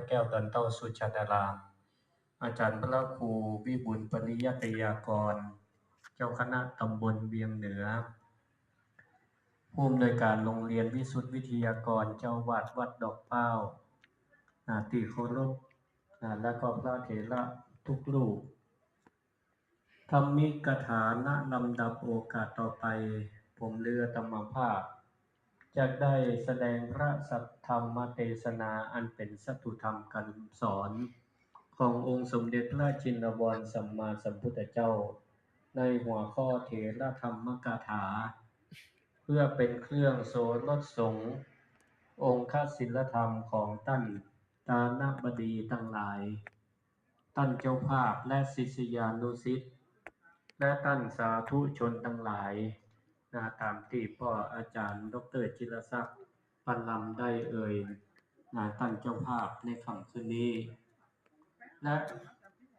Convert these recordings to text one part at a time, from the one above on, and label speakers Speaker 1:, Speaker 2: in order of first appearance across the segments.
Speaker 1: ระแก้วดอนเต้าสุชาดารามอาจารย์พระครูวิบูลปริยัตยากร เจ้าคณะตำบลเวียงเหนือ ผู้อำนวยการโรงเรียนวิสุทธิวิทยากรเจ้าวาดวัดดอกเป้าอาที่เครพอ่าและก็พระเถระทุกรูปธรรมิกถาณลำดับโอกาสต่อไป ผมเรือธรรมภาพ จะได้แสดงพระสัทธรรมเทศนาอันเป็นสัตุธรรมคำสอนขององค์สมเด็จพระจินวรสัมมาสัมพุทธเจ้า ในหัวข้อเถระธรรมกถา เพื่อเป็นเครื่องโสรสสงองค์ขศิลธรรมของท่านตานาบดีทั้งหลายท่านเจ้าภาพและศิษยานุศิษย์และท่านสาธุชนทั้งหลาย นะตามที่พ่ออาจารย์ ดรจิรศักดิ์ปันลำได้เอ่ยนะท่านเจ้าภาพในค่ำคืนนี้ และ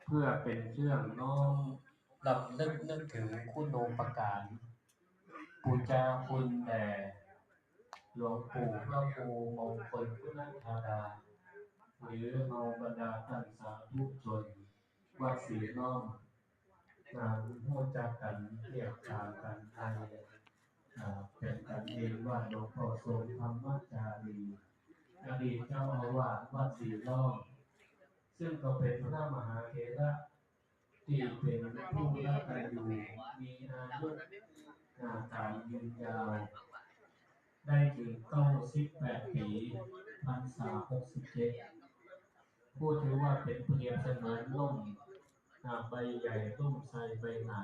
Speaker 1: เพื่อเป็นเครื่องน้อมลำลึกนึกถึงคุณูปการปูจาคุณแด่หลวงปู่พระครูมงคลพุทธธาดา หรือเมาบรรดาท่านสาธุชนวัดศรีล้อมนามพูดจากันเรียกตามกันไทย เป็นกันเองว่าหลวงพ่อทรงธรรมจารีอดีตเจ้าอาวาสวัดศรีล้อมซึ่งก็เป็นพระมหาเถระที่เป็นผู้รักกันอยู่มีอายุอาการยืนยาวได้ถึงเก้าสิบแปดปีพรรษาหกสิบเจ็ดผู้ถือว่าเป็นเปรียบเสมือนล่มอ่าใบใหญ่ร่มไทรใบหนา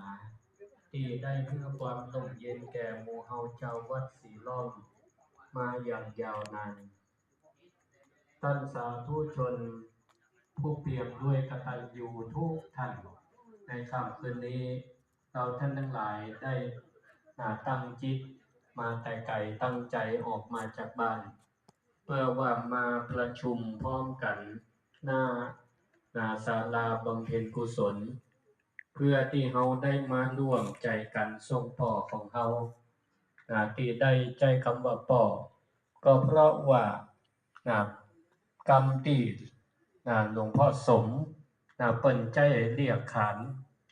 Speaker 1: ที่ได้เพื่อความร่มเย็นแก่หมู่เฮาชาววัดสีล้อมมาอย่างยาวนานท่านสาธุชน ผู้เปี่ยมด้วยกตัญญูทุกท่าน ในค่ำคืนนี้ เราท่านทั้งหลายได้ตั้งจิตมาแต่ไกลตั้งใจออกมาจากบ้าน เพื่อว่ามาประชุมพร้อมกันหน้านาศาลาบำเพ็ญกุศล เพื่อที่เฮาได้มาร่วมใจกันส่งป่อของเฮาที่ได้ใจคำว่าป่อก็เพราะว่านะกรรมที่นะหลวงพ่อสมนะเปิ้นใจเรียกขาน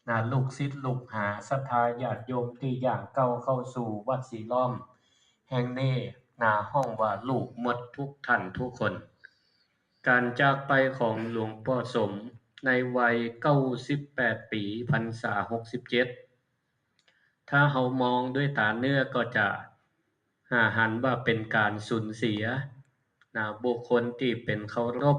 Speaker 1: นะลูกศิษย์ลูกหาศรัทธาญาติโยมที่อย่างเก้าเข้าสู่วัดศรีล้อม แห่งนี้นาห้องว่าลูกหมดทุกท่านทุกคน การจากไปของหลวงพ่อสม ในวัย98ปีพรรษา67ถ้าเฮามองด้วยตาเนื้อก็จะหาหันว่าเป็นการสูญเสียนะบุคคลที่เป็นเคารพ